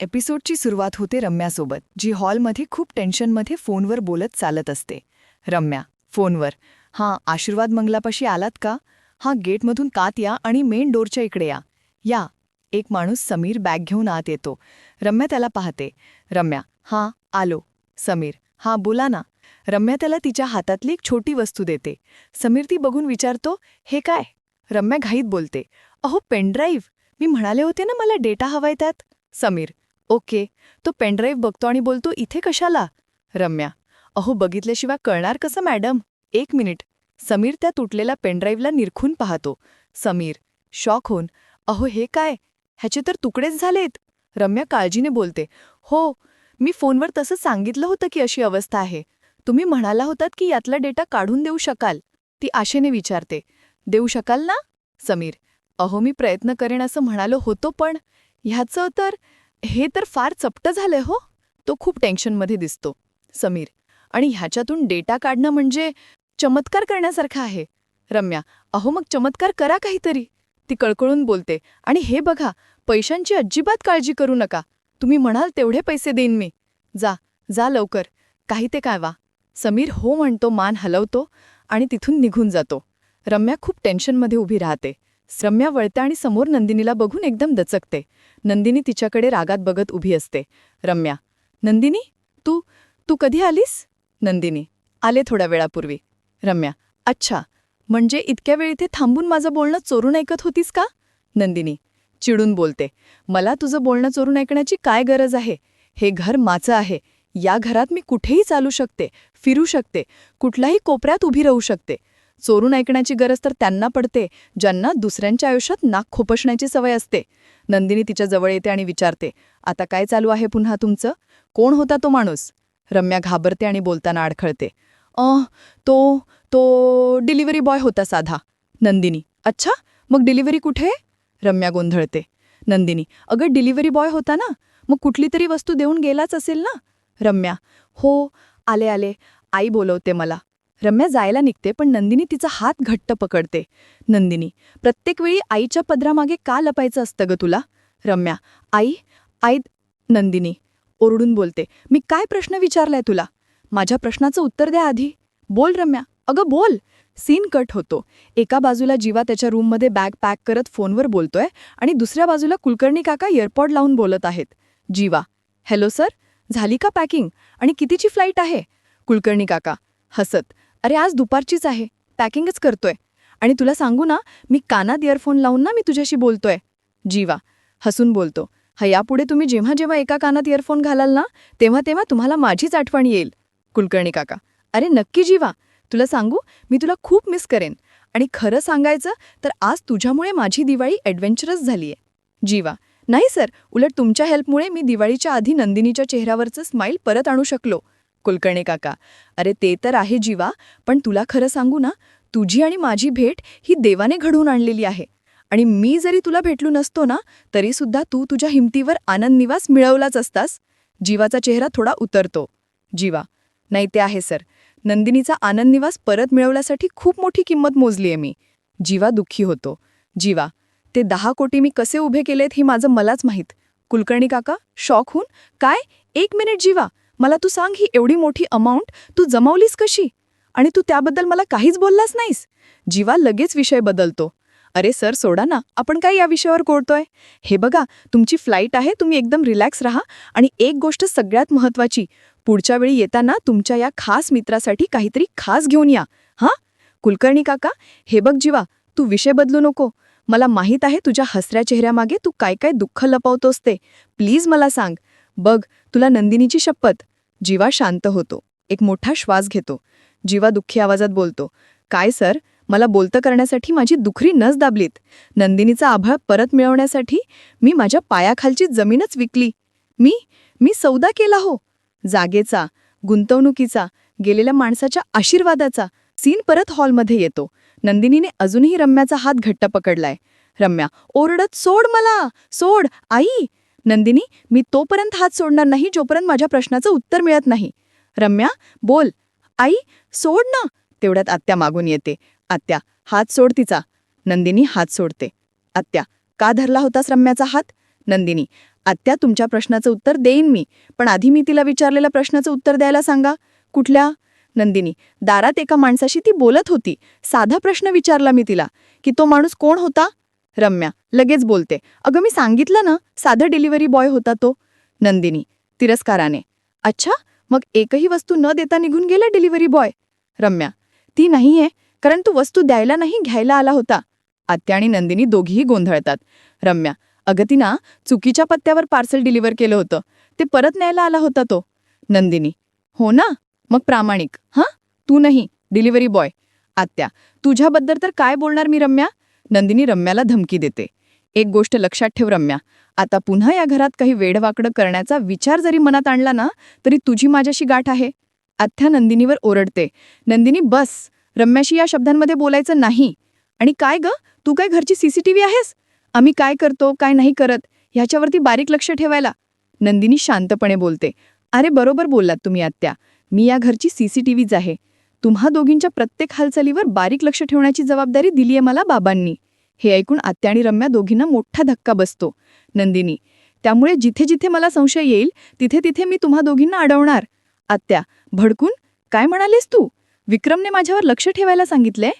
एपिसोडची सुरुवात होते रम्यासोबत जी हॉलमध्ये खूप टेन्शनमध्ये फोनवर बोलत चालत असते. रम्या फोनवर. हां आशीर्वाद मंगलापाशी आलात का? हां गेटमधून कात या आणि मेन डोरच्या इकडे या. या. एक माणूस समीर बॅग घेऊन आत येतो. रम्या त्याला पाहते. रम्या हां आलो. समीर हां बोला ना. रम्या त्याला तिच्या हातातली एक छोटी वस्तू देते. समीर ती बघून विचारतो हे काय? रम्या घाईत बोलते अहो पेनड्राईव्ह मी म्हणाले होते ना मला डेटा हवाय त्यात. समीर ओके तो पेनड्राईव्ह बघतो आणि बोलतो इथे कशाला? रम्या अहो बघितल्याशिवाय कळणार कसं मॅडम? एक मिनिट. समीर त्या तुटलेल्या पेनड्राईव्हला निरखून पाहतो. समीर शॉक होऊन अहो हे काय? ह्याचे तर तुकडेच झालेत. रम्या काळजीने बोलते हो मी फोनवर तसं सांगितलं होतं की अशी अवस्था आहे. तुम्ही म्हणाला होतात की यातला डेटा काढून देऊ शकाल. ती आशेने विचारते देऊ शकाल ना? समीर अहो मी प्रयत्न करेन असं म्हणालो होतो पण ह्याचं तर हे तर फार चपटं झालंय हो. तो खूप टेन्शनमध्ये दिसतो. समीर आणि ह्याच्यातून डेटा काढणं म्हणजे चमत्कार करण्यासारखं आहे. रम्या अहो मग चमत्कार करा काहीतरी. ती कळकळून बोलते आणि हे बघा पैशांची अजिबात काळजी करू नका. तुम्ही म्हणाल तेवढे पैसे देईन मी. जा जा लवकर. काही ते काय वा समीर हो म्हणतो मान हलवतो आणि तिथून निघून जातो. रम्या खूप टेन्शनमध्ये उभी राहते. रम्या वळते आणि समोर नंदिनीला बघून एकदम दचकते. नंदिनी तिच्याकडे रागात बघत उभी असते. रम्या नंदिनी तू तू कधी आलीस? नंदिनी आले थोड्या वेळापूर्वी. रम्या अच्छा म्हणजे इतक्या वेळ इथे थांबून माझं बोलणं चोरून ऐकत होतीस का? नंदिनी चिडून बोलते. मला तुझं बोलणं चोरून ऐकण्याची काय गरज आहे? हे घर माझं आहे. या घरात मी कुठेही चालू शकते फिरू शकते. कुठल्याही कोपऱ्यात उभी राहू शकते. चोरून ऐकण्याची गरज तर त्यांना पडते ज्यांना दुसऱ्यांच्या आयुष्यात नाक खोपसण्याची सवय असते. नंदिनी तिच्या जवळ येते आणि विचारते आता काय चालू आहे पुन्हा तुमचं? कोण होता तो माणूस? रम्या घाबरते आणि बोलताना अडखळते अ तो तो डिलिव्हरी बॉय होता साधा. नंदिनी अच्छा मग डिलिव्हरी कुठे? रम्या गोंधळते नंदिनी अगं डिलिव्हरी बॉय होता ना मग कुठली तरी वस्तू देऊन गेलाच असेल ना? रम्या हो आले आले आई बोलवते मला. रम्या जायला निघते पण नंदिनी तिचा हात घट्ट पकडते. नंदिनी प्रत्येक वेळी आईच्या पदरामागे का लपायचं असतं ग तुला? रम्या आई आई नंदिनी ओरडून बोलते. मी काय प्रश्न विचारलाय तुला? माझ्या प्रश्नाचं उत्तर द्या आधी. बोल रम्या. अगं बोल. सीन कट होतो. एका बाजूला जीवा त्याच्या रूममध्ये बॅग पॅक करत फोनवर बोलतोय आणि दुसऱ्या बाजूला कुलकर्णी काका एअरपॉड लावून बोलत आहेत. जीवा हॅलो सर झाली का पॅकिंग? आणि कितीची फ्लाईट आहे? कुलकर्णी काका हसत. अरे आज दुपारचीच आहे. पॅकिंगच करतोय. आणि तुला सांगू ना मी कानात इयरफोन लावून ना मी तुझ्याशी बोलतोय. जीवा हसून बोलतो. हा यापुढे तुम्ही जेव्हा जेव्हा एका कानात इयरफोन घालाल ना तेव्हा तेव्हा तुम्हाला माझीच आठवण येईल. कुलकर्णी काका अरे नक्की जीवा. तुला सांगू मी तुला खूप मिस करेन. आणि खरं सांगायचं तर आज तुझ्यामुळे माझी दिवाळी ॲडव्हेंचरस झालीये. जीवा नाही सर उलट तुमच्या हेल्पमुळे मी दिवाळीच्या आधी नंदिनीच्या चेहऱ्यावरचं स्माईल परत आणू शकलो. कुलकर्णी काका. अरे ते तर आहे जीवा पण तुला खरं सांगू ना तुझी आणि माझी भेट ही देवाने घडवून आणलेली आहे. आणि मी जरी तुला भेटलो नसतो ना तरीसुद्धा तू तुझ्या हिमतीवर आनंद निवास मिळवलाच असतास. जीवाचा चेहरा थोडा उतरतो. जीवा नाही ते आहे सर. नंदिनीचा आनंद निवास परत मिळवण्यासाठी खूप मोठी किंमत मोजली आहे मी. जीवा दुःखी होतो. जीवा ते दहा कोटी मी कसे उभे केलेत हे माझं मलाच माहीत. कुलकर्णी काका शॉक होऊन काय? एक मिनिट जीवा. मला तू सांग ही एवढी मोठी अमाऊंट तू जमवलीस कशी? आणि तू त्याबद्दल मला काहीच बोललास नाहीस? जीवा लगेच विषय बदलतो. अरे सर सोडा ना. आपण काय या विषयावर कोळतोय? हे बघा तुमची फ्लाईट आहे तुम्ही एकदम रिलॅक्स राहा. आणि एक गोष्ट सगळ्यात महत्वाची पुढच्या वेळी येताना तुमच्या या खास मित्रासाठी काहीतरी खास घेऊन या. हां? कुलकर्णी काका हे बघ जीवा तू विषय बदलू नको. मला माहीत आहे तुझ्या हसऱ्या चेहऱ्यामागे तू काय काय दुःख लपवतोस ते. प्लीज मला सांग. बघ तुला नंदिनीची शपथ. जीवा शांत होतो. एक मोठा श्वास घेतो. जीवा दुःखी आवाजात बोलतो काय सर? मला बोलतं करण्यासाठी माझी दुखरी नस दाबलीत. नंदिनीचा आभाळ परत मिळवण्यासाठी मी माझ्या पायाखालची जमीनच विकली. मी? मी सौदा केला हो. जागेचा गुंतवणुकीचा गेलेल्या माणसाच्या आशीर्वादाचा सीन परत हॉलमध्ये येतो. नंदिनीने अजूनही रम्याचा हात घट्ट पकडलाय. रम्या ओरडत सोड मला! सोड! आई! नंदिनी मी तोपर्यंत हात सोडणार नाही जोपर्यंत माझ्या प्रश्नाचं उत्तर मिळत नाही. रम्या बोल. आई सोड ना. तेवढ्यात आत्या मागून येते. आत्या हात सोड तिचा. नंदिनी हात सोडते. आत्या का धरला होतास रम्याचा हात? नंदिनी आत्या तुमच्या प्रश्नाचं उत्तर देईन मी. पण आधी मी तिला विचारलेल्या प्रश्नाचं उत्तर द्यायला सांगा. कुठल्या? नंदिनी दारात एका माणसाशी ती बोलत होती. साधा प्रश्न विचारला मी तिला की तो माणूस कोण होता? रम्या लगेच बोलते अगं मी सांगितलं ना साधा डिलिव्हरी बॉय होता तो. नंदिनी तिरस्काराने अच्छा मग एकही वस्तू न देता निघून गेला डिलिव्हरी बॉय? रम्या ती नाहीये कारण तू वस्तू द्यायला नाही घ्यायला आला होता. आत्या आणि नंदिनी दोघीही गोंधळतात. रम्या अगं ती चुकीच्या पत्त्यावर पार्सल डिलिव्हर केलं होतं. ते परत न्यायला आला होता तो. नंदिनी हो ना? मग प्रामाणिक हां? तू नाही डिलिव्हरी बॉय. आत्या तुझ्याबद्दल तर काय बोलणार मी रम्या? नंदिनी रम्याला धमकी देते. एक गोष्ट लक्षात ठेव रम्या आता पुन्हा या घरात काही वेडवाकडं करण्याचा विचार जरी मनात आणला ना तरी तुझी माझ्याशी गाठ आहे. आत्या नंदिनीवर ओरडते. नंदिनी बस. रम्याशी या शब्दांमध्ये बोलायचं नाही. आणि काय ग? तू काय घरची सीसीटीव्ही आहेस? आम्ही काय करतो काय नाही करत? ह्याच्यावरती बारीक लक्ष ठेवायला. नंदिनी शांतपणे बोलते. अरे बरोबर बोललात तुम्ही आत्या. मी या घरची सीसीटीव्हीच आहे. तुम्हा दोघींच्या प्रत्येक हालचालीवर बारीक लक्ष ठेवण्याची जबाबदारी दिली आहे मला बाबांनी. हे ऐकून आत्या आणि रम्या दोघींना मोठा धक्का बसतो. नंदिनी त्यामुळे जिथे जिथे मला संशय येईल तिथे तिथे मी तुम्हा दोघींना अडवणार. आत्या भडकून? काय म्हणालेस तू? विक्रमने माझ्यावर लक्ष ठेवायला सांगितले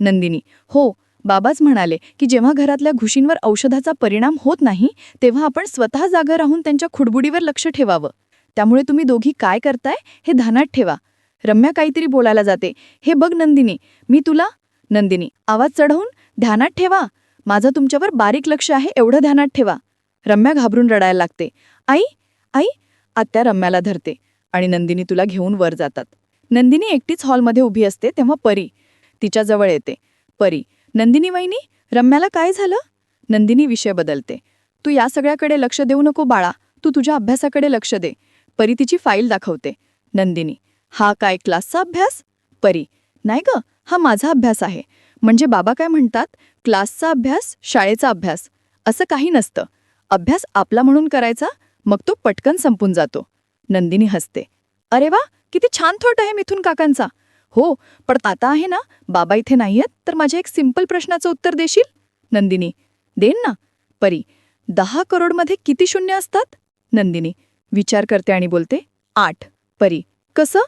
नंदिनी हो बाबाच म्हणाले की जेव्हा घरातल्या घुशींवर औषधाचा परिणाम होत नाही तेव्हा आपण स्वतः जागा राहून त्यांच्या खुडबुडीवर लक्ष ठेवावं. त्यामुळे तुम्ही दोघी काय करताय हे ध्यानात ठेवा. रम्या काहीतरी बोलायला जाते. हे बघ नंदिनी मी तुला नंदिनी आवाज चढवून ध्यानात ठेवा. माझं तुमच्यावर बारीक लक्ष आहे एवढं ध्यानात ठेवा. रम्या घाबरून रडायला लागते. आई आई आत्या रम्याला धरते आणि नंदिनी तुला घेऊन वर जातात. नंदिनी एकटीच हॉलमध्ये उभी असते तेव्हा परी तिच्याजवळ येते. परी नंदिनी वहिनी रम्याला काय झालं? नंदिनी विषय बदलते. तू या सगळ्याकडे लक्ष देऊ नको बाळा. तू तुझ्या अभ्यासाकडे लक्ष दे. परी तिची फाईल दाखवते. नंदिनी हा काय क्लासचा अभ्यास? परी. नाही ग हा माझा अभ्यास आहे. म्हणजे बाबा काय म्हणतात क्लासचा अभ्यास शाळेचा अभ्यास. असं काही नसतं. अभ्यास आपला म्हणून करायचा मग तो पटकन संपून जातो. नंदिनी हसते. अरे वा किती छान थॉट आहे मिथून काकांचा. हो पण आता आहे ना बाबा इथे नाहीयेत तर माझ्या एक सिंपल प्रश्नाचं उत्तर देशील? नंदिनी. देन ना. परी. दहा करोडमध्ये किती शून्य असतात? नंदिनी. विचार करते आणि बोलते. आठ. परी. कसं?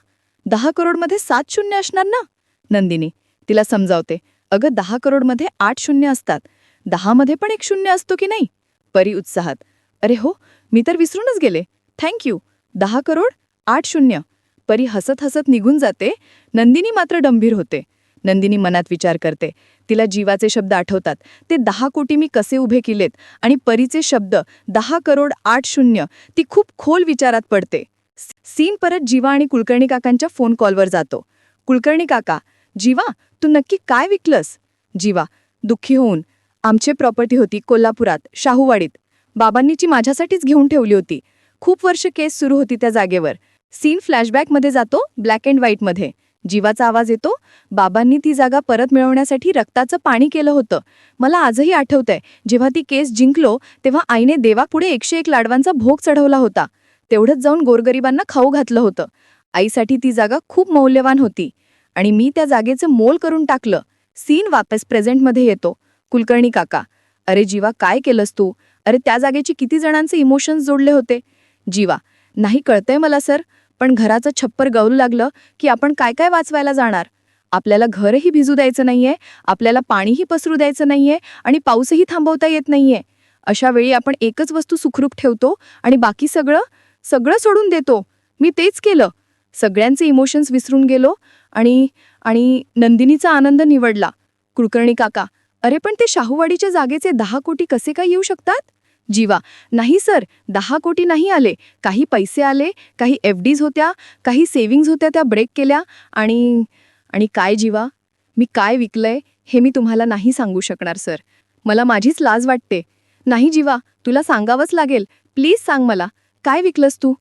दहा करोडमध्ये सात शून्य असणार ना? नंदिनी तिला समजावते. अगं दहा करोडमध्ये आठ शून्य असतात. दहामध्ये पण एक शून्य असतो की नाही? परी उत्साहात. अरे हो मी तर विसरूनच गेले. थँक्यू दहा करोड आठ शून्य. परी हसत हसत निघून जाते. नंदिनी मात्र गंभीर होते. नंदिनी मनात विचार करते. तिला जीवाचे शब्द आठवतात. ते दहा कोटी मी कसे उभे केलेत? आणि परीचे शब्द दहा करोड आठ शून्य ती खूप खोल विचारात पडते. सीन परत जीवा आणि कुलकर्णी काकांच्या फोन कॉलवर जातो. कुलकर्णी काका जीवा तू नक्की काय विकलंस? जीवा दुःखी होऊन. आमचे प्रॉपर्टी होती कोल्हापुरात शाहूवाडीत. बाबांनीची माझ्यासाठीच घेऊन ठेवली होती. खूप वर्ष केस सुरू होती त्या जागेवर. सीन फ्लॅशबॅकमध्ये जातो ब्लॅक अँड व्हाईटमध्ये. जीवाचा आवाज येतो बाबांनी ती जागा परत मिळवण्यासाठी रक्ताचं पाणी केलं होतं. मला आजही आठवतंय जेव्हा ती केस जिंकलो तेव्हा आईने देवापुढे एकशे एक लाडवांचा भोग चढवला होता. तेवढंच जाऊन गोरगरिबांना खाऊ घातलं होतं. आईसाठी ती जागा खूप मौल्यवान होती. आणि मी त्या जागेचं मोल करून टाकलं. सीन वापस प्रेझेंटमध्ये येतो. कुलकर्णी काका अरे जीवा काय केलंस तू? अरे त्या जागेची किती जणांचे इमोशन्स जोडले होते. जीवा नाही कळतंय मला सर पण घराचं छप्पर गळू लागलं की आपण काय काय वाचवायला जाणार? आपल्याला घरही भिजू द्यायचं नाहीये आपल्याला पाणीही पसरू द्यायचं नाहीये आणि पाऊसही थांबवता येत नाहीये. अशा वेळी आपण एकच वस्तू सुखरूप ठेवतो आणि बाकी सगळं सगळं सोडून देतो. मी तेच केलं. सगळ्यांचे इमोशन्स विसरून गेलो आणि आणि नंदिनीचा आनंद निवडला. कुलकर्णी काका अरे पण ते शाहूवाडीच्या जागेचे दहा कोटी कसे काय येऊ शकतात? जीवा नाही सर दहा कोटी नाही आले. काही पैसे आले काही एफ डीज होत्या काही सेव्हिंग्ज होत्या त्या ब्रेक केल्या आणि आणि काय जीवा? मी काय विकलंय हे मी तुम्हाला नाही सांगू शकणार सर. मला माझीच लाज वाटते. नाही जीवा तुला सांगावंच लागेल. प्लीज सांग मला. काय विकलंस तू?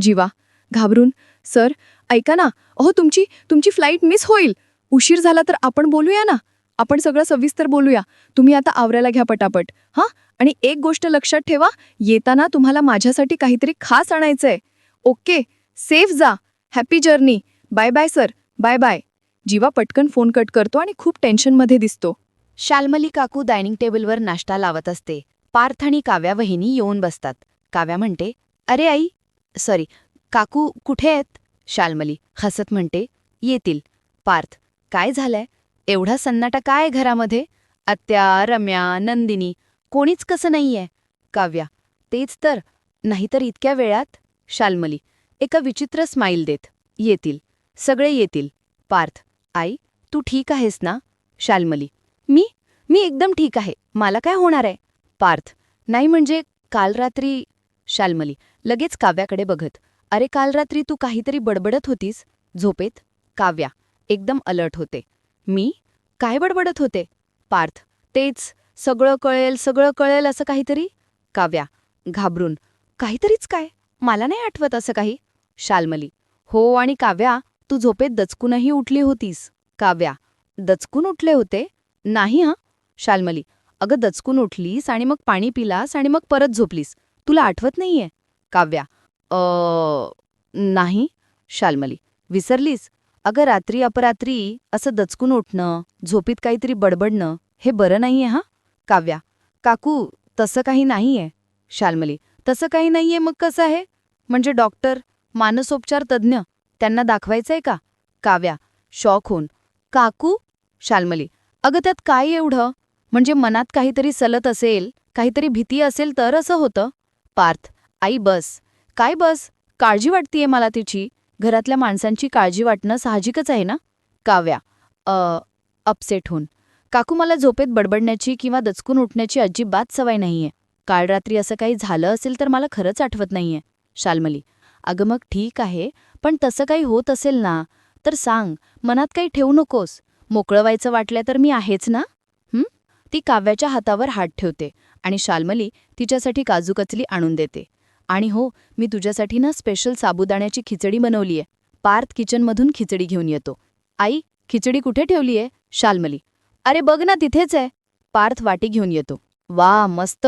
जीवा घाबरून. सर ऐका ना. अहो तुमची तुमची फ्लाईट मिस होईल. उशीर झाला तर आपण बोलूया ना? आपण सगळं सविस्तर बोलूया. तुम्ही आता आवरायला घ्या पटापट. हां? आणि एक गोष्ट लक्षात ठेवा. येताना तुम्हाला माझ्यासाठी काहीतरी खास आणायचंय. ओके? सेफ जा. Happy journey. Bye bye sir. Bye bye. Jeeva पटकन फोन कट करतो आणि खूप टेन्शनमध्ये दिसतो. शाल्मली काकू डायनिंग टेबलवर नाश्ता लावत असते. पार्थ आणि काव्या वहिनी येऊन बसतात. काव्या म्हणते अरे आई सॉरी काकू कुठे आहेत? शालमली हसत म्हणते येतील. पार्थ काय झालंय? एवढा सन्नाटा काय घरामध्ये? आत्या रम्या नंदिनी कोणीच कसं नाहीये? काव्या तेच तर नाहीतर इतक्या वेळात? शाल्मली एका विचित्र स्माईल देत येतील. सगळे येतील. पार्थ आई तू ठीक आहेस ना? शाल्मली मी? मी एकदम ठीक आहे. मला काय होणार आहे? पार्थ नाही म्हणजे काल रात्री? शाल्मली लगेच काव्याकडे बघत अरे काल रात्री तू काहीतरी बडबडत होतीस? झोपेत? काव्या एकदम अलर्ट होते. मी? काय बडबडत होते? पार्थ. तेच सगळं कळेल सगळं कळेल असं काहीतरी? काव्या घाबरून काहीतरीच काय? मला नाही आठवत असं काही. शाल्मली हो आणि काव्या तू झोपेत दचकूनही उठली होतीस. काव्या दचकून उठले होते? नाही हं. शाल्मली अगं दचकून उठलीस आणि मग पाणी पिलास आणि मग परत झोपलीस. तुला आठवत नाहीये? काव्या. अ नाही शाल्मली. विसरलीस? अगं रात्री अपरात्री असं दचकून उठणं झोपीत काहीतरी बडबडणं हे बरं नाहीये हा? काव्या. काकू तसं काही नाहीये. शाल्मली. तसं काही नाहीये मग कसं आहे? म्हणजे डॉक्टर मानसोपचार तज्ज्ञ त्यांना दाखवायचंय का? काव्या. शॉक होऊन. काकू? शाल्मली. अगं त्यात काय एवढं? म्हणजे मनात काहीतरी सलत असेल काहीतरी भीती असेल तर असं होतं? पार्थ. आई बस. काय बस? काळजी वाटतीये मला तिची. घरातल्या माणसांची काळजी वाटणं साहजिकच आहे ना? काव्या. अ अपसेट होऊन. काकू मला झोपेत बडबडण्याची किंवा दचकून उठण्याची अजिबात सवय नाहीये. काल रात्री असं काही झालं असेल तर मला खरंच आठवत नाहीये. शाल्मली. अगं मग ठीक आहे पण तसं काही होत असेल ना? तर सांग मनात काही ठेवू नकोस. मोकळं व्हायचं वाटलं तर मी आहेच ना? हं? ती काव्याच्या हातावर हात ठेवते आणि शालमली तिच्यासाठी काजूकचली आणून देते. आणि हो मी तुझ्यासाठी ना स्पेशल साबुदाण्याची खिचडी बनवलीये. पार्थ किचनमधून खिचडी घेऊन येतो. आई खिचडी कुठे ठेवलीये? शाल्मली. अरे बघ ना तिथेच आहे. पार्थ वाटी घेऊन येतो. वा मस्त.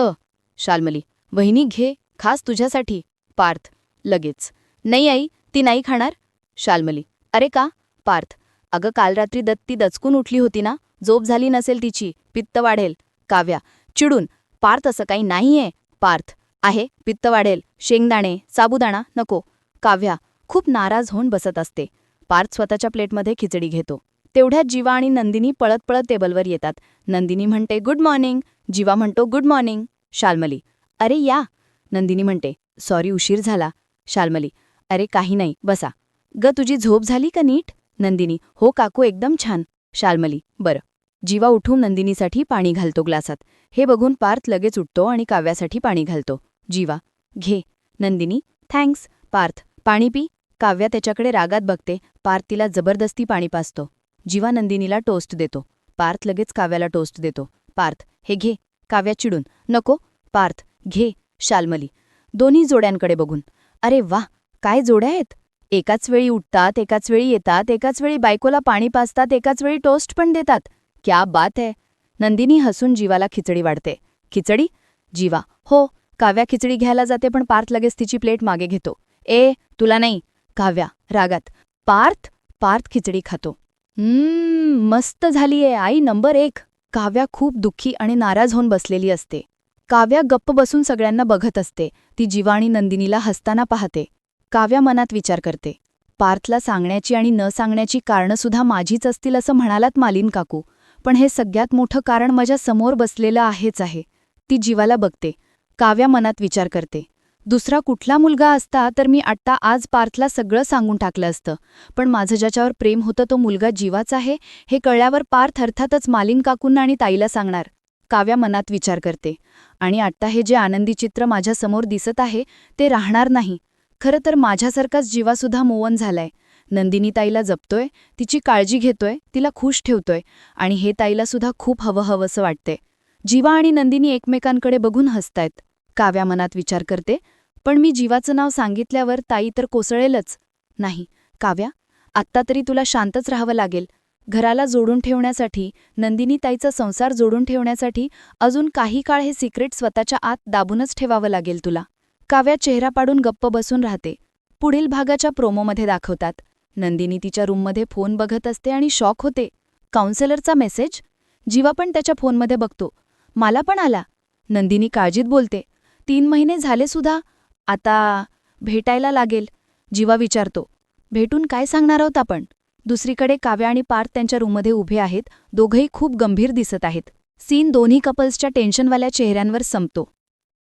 शाल्मली वहिनी घे. खास तुझ्यासाठी. पार्थ लगेच. नाही आई ती नाही खाणार. शाल्मली अरे का? पार्थ अगं काल रात्री दत्ती दचकून उठली होती ना? झोप झाली नसेल तिची. पित्त वाढेल. काव्या चिडून. पार्थ असं काही नाहीये. पार्थ आहे पित्त वाढेल शेंगदाणे साबुदाणा नको. काव्या खूप नाराज होऊन बसत असते. पार्थ स्वतःच्या प्लेटमध्ये खिचडी घेतो. तेवढ्यात जीवा आणि नंदिनी पळत पळत टेबलवर येतात. नंदिनी म्हणते गुड मॉर्निंग. जीवा म्हणतो गुड मॉर्निंग. शाल्मली अरे या. नंदिनी म्हणते सॉरी उशीर झाला. शाल्मली अरे काही नाही बसा. ग तुझी झोप झाली का नीट? नंदिनी हो काकू एकदम छान. शाल्मली बरं. जीवा उठून नंदिनीसाठी पाणी घालतो ग्लासात. हे बघून पार्थ लगेच उठतो आणि काव्यासाठी पाणी घालतो. जीवा. घे. नंदिनी थँक्स. पार्थ. पाणी पी. काव्या त्याच्याकडे रागात बघते. पार्थ तिला जबरदस्ती पाणी पाजतो. जीवा नंदिनीला टोस्ट देतो. पार्थ लगेच काव्याला टोस्ट देतो. पार्थ हे घे. काव्या चिडून नको. पार्थ घे. शाल्मली दोन्ही जोड्यांकडे बघून. अरे वा काय जोड्या आहेत? एकाच वेळी उठतात एकाच वेळी येतात एकाच वेळी बायकोला पाणी पाजतात एकाच वेळी टोस्ट पण देतात. क्या बात है. नंदिनी हसून जीवाला खिचडी वाढते. खिचडी? जीवा. हो. काव्या खिचडी घ्यायला जाते पण पार्थ लगेच तिची प्लेट मागे घेतो. ए तुला नाही. काव्या रागात. पार्थ पार्थ खिचडी खातो. हम्म मस्त झालीये आई. नंबर एक. काव्या खूप दुःखी आणि नाराज होऊन बसलेली असते. काव्या गप्प बसून सगळ्यांना बघत असते. ती जीवाणी नंदिनीला हसताना पाहते. काव्या मनात विचार करते. पार्थला सांगण्याची आणि न सांगण्याची कारणंसुद्धा माझीच असतील असं म्हणालात मालिन काकू. पण हे सगळ्यात मोठं कारण माझ्यासमोर बसलेलं आहेच आहे. ती जीवाला बघते. काव्या मनात विचार करते. दुसरा कुठला मुलगा असता तर मी आत्ता आज पार्थला सगळं सांगून टाकलं असतं. पण माझं ज्याच्यावर प्रेम होतं तो मुलगा जीवाच आहे हे कळल्यावर पार्थ अर्थातच मालिन काकूंना आणि ताईला सांगणार. काव्या मनात विचार करते. आणि आत्ता हे जे आनंदी चित्र माझ्यासमोर दिसत आहे ते राहणार नाही. खरं तर माझ्यासारखाच जीवासुद्धा मोवन झालाय. नंदिनी ताईला जपतोय तिची काळजी घेतोय तिला खुश ठेवतोय आणि हे ताईला सुद्धा खूप हवं हवंसं वाटते जीवा आणि नंदिनी एकमेकांकडे बघून हसतायत. काव्या मनात विचार करते पण मी जीवाचं नाव सांगितल्यावर ताई तर कोसळेलच. नाही काव्या आत्ता तरी तुला शांतच राहावं लागेल. घराला जोडून ठेवण्यासाठी नंदिनी ताईचा संसार जोडून ठेवण्यासाठी अजून काही काळ हे सिक्रेट स्वतःच्या आत दाबूनच ठेवावं लागेल तुला. काव्या चेहरा पाडून गप्प बसून राहते. पुढील भागाच्या प्रोमोमध्ये दाखवतात. नंदिनी तिच्या रूममध्ये फोन बघत असते आणि शॉक होते. काउन्सेलरचा मेसेज? जीवा पण त्याच्या फोनमध्ये बघतो. मला पण आला. नंदिनी काळजीत बोलते. तीन महिने झाले सुद्धा आता भेटायला लागेल जीवा विचारतो. भेटून काय सांगणार आहोत आपण? दुसरीकडे काव्या आणि पार्थ त्यांच्या रूममध्ये उभे आहेत. दोघंही खूप गंभीर दिसत आहेत. सीन दोन्ही कपल्सच्या टेन्शनवाल्या चेहऱ्यांवर संपतो.